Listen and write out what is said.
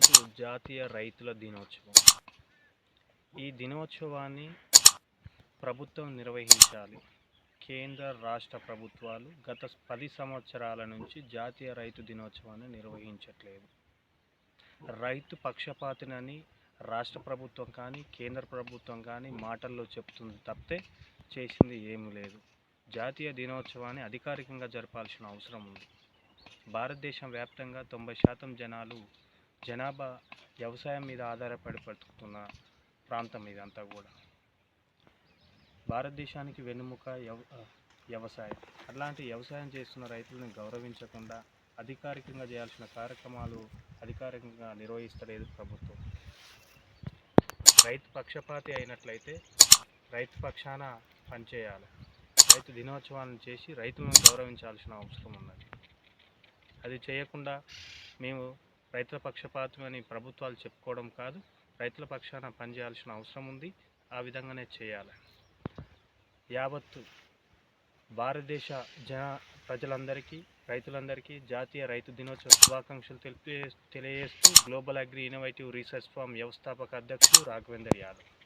ఈరోజు జాతీయ రైతుల దినోత్సవం. ఈ దినోత్సవాన్ని ప్రభుత్వం నిర్వహించాలి. కేంద్ర రాష్ట్ర ప్రభుత్వాలు గత పది సంవత్సరాల నుంచి జాతీయ రైతు దినోత్సవాన్ని నిర్వహించట్లేదు. రైతు పక్షపాతినని రాష్ట్ర ప్రభుత్వం కానీ కేంద్ర ప్రభుత్వం కానీ మాటల్లో చెప్తుంది తప్పితే చేసింది ఏమీ లేదు. జాతీయ దినోత్సవాన్ని అధికారికంగా జరపాల్సిన అవసరం ఉంది. భారతదేశం వ్యాప్తంగా తొంభై శాతం జనాలు జనాభా వ్యవసాయం మీద ఆధారపడి బతుకుతున్న ప్రాంతం ఇదంతా కూడా. భారతదేశానికి వెన్నుముక వ్యవసాయం. అట్లాంటి వ్యవసాయం చేస్తున్న రైతులను గౌరవించకుండా అధికారికంగా చేయాల్సిన కార్యక్రమాలు అధికారికంగా నిర్వహిస్తలేదు ప్రభుత్వం. రైతు పక్షపాతి అయినట్లయితే రైతు పక్షాన పనిచేయాలి. రైతు దినోత్సవాన్ని చేసి రైతులను గౌరవించాల్సిన అవసరం ఉన్నది. అది చేయకుండా మేము రైతుల పక్షపాతం అని ప్రభుత్వాలు చెప్పుకోవడం కాదు రైతుల పక్షాన పనిచేయాల్సిన అవసరం ఉంది. ఆ విధంగానే చేయాలి. యావత్తు భారతదేశ జన ప్రజలందరికీ రైతులందరికీ జాతీయ రైతు దినోత్సవ శుభాకాంక్షలు తెలిపే తెలియజేస్తూ global agri innovative research farm వ్యవస్థాపక అధ్యక్షుడు రాఘవేందర్ యాదవ్.